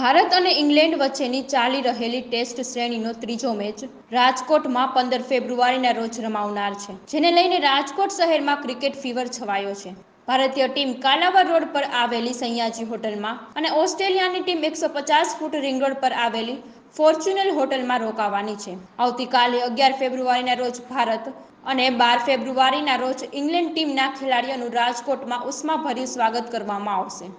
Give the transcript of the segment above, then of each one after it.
ભારત અને ઇંગ્લેન્ડ વચ્ચેની ચાલી રહેલી ટેસ્ટ શ્રેણીનો ત્રીજો મેચ રાજકોટમાં પંદર ફેબ્રુઆરીના રોજ રમાવનાર છે, જેને લઈને રાજકોટ શહેરમાં ક્રિકેટ ફીવર છવાયો છે. ભારતીય ટીમ કાલાવર રોડ પર આવેલી સૈયાજી હોટલમાં અને ઓસ્ટ્રેલિયાની ટીમ એકસો પચાસ ફૂટ રિંગ રોડ પર આવેલી ફોર્ચ્યુનર હોટલમાં રોકાવાની છે. આવતીકાલે અગિયાર ફેબ્રુઆરીના રોજ ભારત અને બાર ફેબ્રુઆરીના રોજ ઇંગ્લેન્ડ ટીમના ખેલાડીઓનું રાજકોટમાં ઉષ્માભર્યું સ્વાગત કરવામાં આવશે.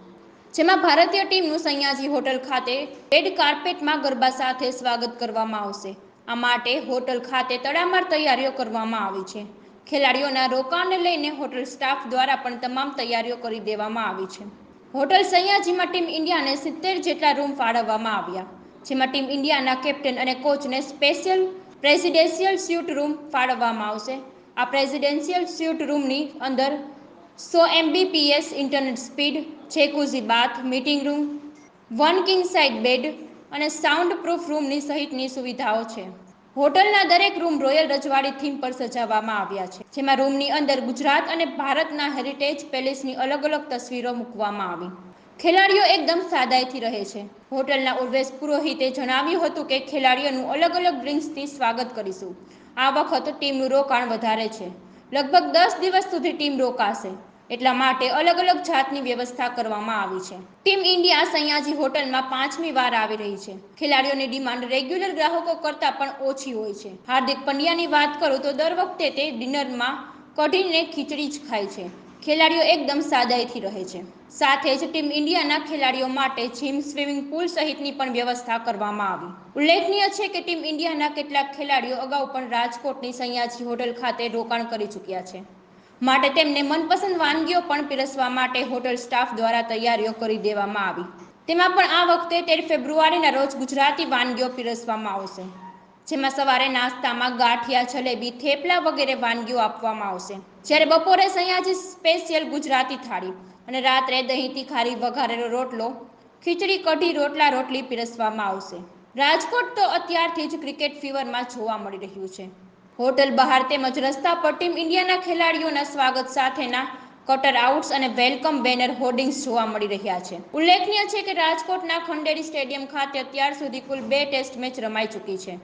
જેમાં ભારતીય ટીમનું સંયાજી હોટલ ખાતે રેડ કાર્પેટમાં ગરબા સાથે સ્વાગત કરવામાં આવશે. આ માટે હોટલ ખાતે તડામાર તૈયારીઓ કરવામાં આવી છે. ખેલાડીઓના રોકાણને લઈને હોટલ સ્ટાફ દ્વારા પણ તમામ તૈયારીઓ કરી દેવામાં આવી છે. હોટલ સંયાજીમાં ટીમ ઇન્ડિયાને સિત્તેર જેટલા રૂમ ફાળવવામાં આવ્યા, જેમાં ટીમ ઇન્ડિયાના કેપ્ટન અને કોચને સ્પેશિયલ પ્રેસિડેન્શિયલ સ્યુટ રૂમ ફાળવવામાં આવશે. આ પ્રેસિડેન્શિયલ સ્યુટ રૂમની અંદર સો Mbps internet speed jacuzzi bath meeting room one king size bed અને સાઉન્ડ પ્રૂફ રૂમની સહિતની સુવિધાઓ છે. હોટલના દરેક રૂમ રોયલ રજવાડી થીમ પર સજાવવામાં આવ્યા છે. જેમાં રૂમની અંદર ગુજરાત અને ભારતના હેરિટેજ પેલેસની અલગ અલગ તસવીરો મૂકવામાં આવી. ખેલાડીઓ એકદમ સાદાઈથી રહે છે. હોટલના ઉર્વેશ પુરોહિતે જણાવ્યું હતું કે ખેલાડીઓનું અલગ અલગ ડ્રિંક્સથી સ્વાગત કરીશું. આ વખત ટીમનું રોકાણ વધારે છે. લગભગ દસ દિવસ સુધી ટીમ રોકાશે. એટલા માટે અલગ અલગ જાતની વ્યવસ્થા કરવામાં આવી છે. ટીમ ઇન્ડિયા સયાજી હોટલમાં પાંચમી વાર આવી રહી છે. ખેલાડીઓની ડિમાન્ડ રેગ્યુલર ગ્રાહકો કરતાં પણ ઓછી હોય છે. હાર્દિક પંડ્યાની વાત કરું તો દર વખતે તે ડિનરમાં કઢીને ખીચડી જ ખાય છે. ખેલાડીઓ એકદમ સાદાઈથી રહે છે. સાથે જ ટીમ ઇન્ડિયાના ખેલાડીઓ માટે જીમ, સ્વિમિંગ પુલ સહિતની પણ વ્યવસ્થા કરવામાં આવી. ઉલ્લેખનીય છે કે ટીમ ઇન્ડિયાના કેટલાક ખેલાડીઓ અગાઉ પણ રાજકોટની સયાજી હોટલ ખાતે રોકાણ કરી ચૂક્યા છે. માટે તેમને મનપસંદ વાનગીઓ પણ પીરસવા માટે હોટલ સ્ટાફ દ્વારા તૈયારીઓ કરી દેવામાં આવી. તેમાં પણ આ વખતે તેર ફેબ્રુઆરીના રોજ ગુજરાતી વાનગીઓ પીરસવામાં આવશે, જેમાં સવારે નાસ્તામાં ગાંઠિયા, જલેબી, થેપલા વગેરે વાનગીઓ આપવામાં આવશે. જ્યારે બપોરે સયાજી સ્પેશિયલ ગુજરાતી થાળી અને રાત્રે દહીંથી ખારી વઘારેલો રોટલો, ખીચડી, કઢી, રોટલા, રોટલી પીરસવામાં આવશે. રાજકોટ તો અત્યારથી જ ક્રિકેટ ફીવરમાં જોવા મળી રહ્યું છે. હોટલ બહાર તેમજ રસ્તા પર ટીમ ઇન્ડિયાના ખેલાડીઓના સ્વાગત સાથેના કટર આઉટ્સ અને વેલકમ બેનર હોર્ડિંગ્સ જોવા મળી રહ્યા છે. ઉલ્લેખનીય છે કે રાજકોટના ખંડેરી સ્ટેડિયમ ખાતે અત્યાર સુધી કુલ બે ટેસ્ટ મેચ રમાઈ ચૂકી છે,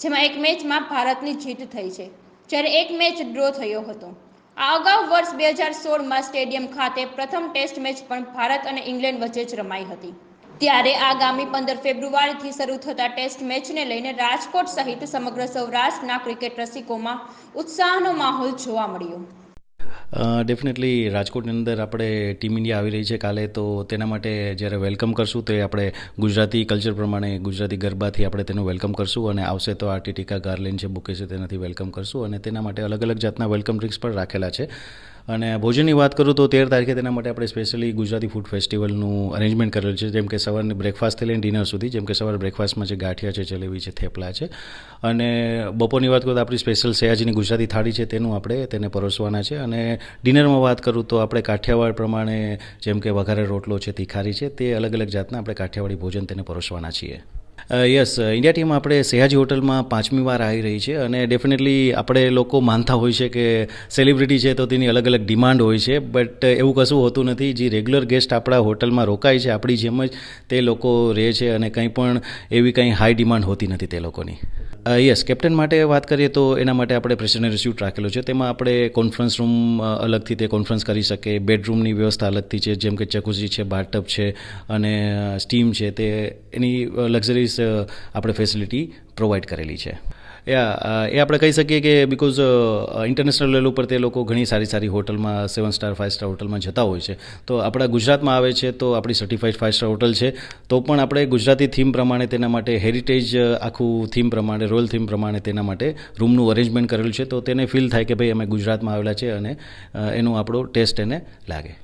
જેમાં એક મેચમાં ભારતની જીત થઈ છે, જ્યારે એક મેચ ડ્રો થયો હતો. આ અગાઉ વર્ષ બે હજાર સોળમાં સ્ટેડિયમ ખાતે પ્રથમ ટેસ્ટ મેચ પણ ભારત અને ઇંગ્લેન્ડ વચ્ચે જ રમાઈ હતી. ત્યારે આગામી પંદર ફેબ્રુઆરીથી શરૂ થતા ટેસ્ટ મેચને લઈને રાજકોટ સહિત સમગ્ર સૌરાષ્ટ્રના ક્રિકેટ રસિકોમાં ઉત્સાહનો માહોલ જોવા મળ્યો. ડેફિનેટલી રાજકોટની અંદર આપણે ટીમ ઇન્ડિયા આવી રહી છે કાલે, તો તેના માટે જ્યારે વેલકમ કરશું તો આપણે ગુજરાતી કલ્ચર પ્રમાણે ગુજરાતી ગરબાથી આપણે તેનું વેલકમ કરશું અને આવશે તો આ ટીકા ગાર્લેન છે બુકે છે તેનાથી વેલકમ કરશું અને તેના માટે અલગ અલગ જાતના વેલકમ ડ્રિંક્સ પણ રાખેલા છે. અને ભોજનની વાત કરું તો તેર તારીખે તેના માટે આપણે સ્પેશિયલી ગુજરાતી ફૂડ ફેસ્ટિવલનું અરેન્જમેન્ટ કરેલું છે, જેમ કે સવારને બ્રેકફાસ્ટથી લઈને ડિનર સુધી, જેમ કે સવારે બ્રેકફાસ્ટમાં છે ગાંઠિયા છે, જલેબી છે, થેપલા છે. અને બપોરની વાત કરું તો આપણી સ્પેશિયલ સયાજીની ગુજરાતી થાળી છે, તેનું આપણે તેને પરોસવાના છે. અને ડિનરમાં વાત કરું તો આપણે કાઠિયાવાડ પ્રમાણે જેમ કે વઘારે રોટલો છે, તીખારી છે, તે અલગ અલગ જાતના આપણે કાઠિયાવાડી ભોજન તેને પરોસવાના છીએ. યસ ઇન્ડિયા ટીમ આપણે સયાજી હોટલમાં પાંચમી વાર આવી રહી છે અને ડેફિનેટલી આપણે લોકો માનતા હોય છે કે સેલિબ્રિટી છે તો તેની અલગ અલગ ડિમાન્ડ હોય છે બટ એવું કશું હોતું નથી. જે રેગ્યુલર ગેસ્ટ આપણા હોટલમાં રોકાય છે, આપણી જેમ જ તે લોકો રહે છે અને કંઈ પણ એવી કંઈ હાઈ ડિમાન્ડ હોતી નથી તે લોકોની. યસ કેપ્ટન માટે વાત કરીએ તો એના માટે આપણે પ્રેસિડેન્ટ સ્યુટ રાખેલો છે. તેમાં આપણે કોન્ફરન્સ રૂમ અલગથી તે કોન્ફરન્સ કરી શકે બેડરૂમની વ્યવસ્થા અલગથી છે, જેમ કે ચકુસી છે બાથટબ છે અને સ્ટીમ છે તે, એની લક્ઝરીઝ આપણે ફેસિલિટી પ્રોવાઈડ કરેલી છે. યા એ આપણે કહી શકીએ કે બિકોઝ ઇન્ટરનેશનલ લેવલ ઉપર તે લોકો ઘણી સારી સારી હોટલમાં સેવન સ્ટાર ફાઇવ સ્ટાર હોટલમાં જતા હોય છે. તો આપણા ગુજરાતમાં આવે છે, તો આપણી સર્ટિફાઈડ ફાઇવ સ્ટાર હોટલ છે. તો પણ આપણે ગુજરાતી થીમ પ્રમાણે તેના માટે હેરિટેજ આખું થીમ પ્રમાણે રોયલ થીમ પ્રમાણે તેના માટે રૂમનું અરેન્જમેન્ટ કરેલું છે. તો તેને ફીલ થાય કે ભાઈ અમે ગુજરાતમાં આવેલા છે અને એનો આપણો ટેસ્ટ એને લાગે.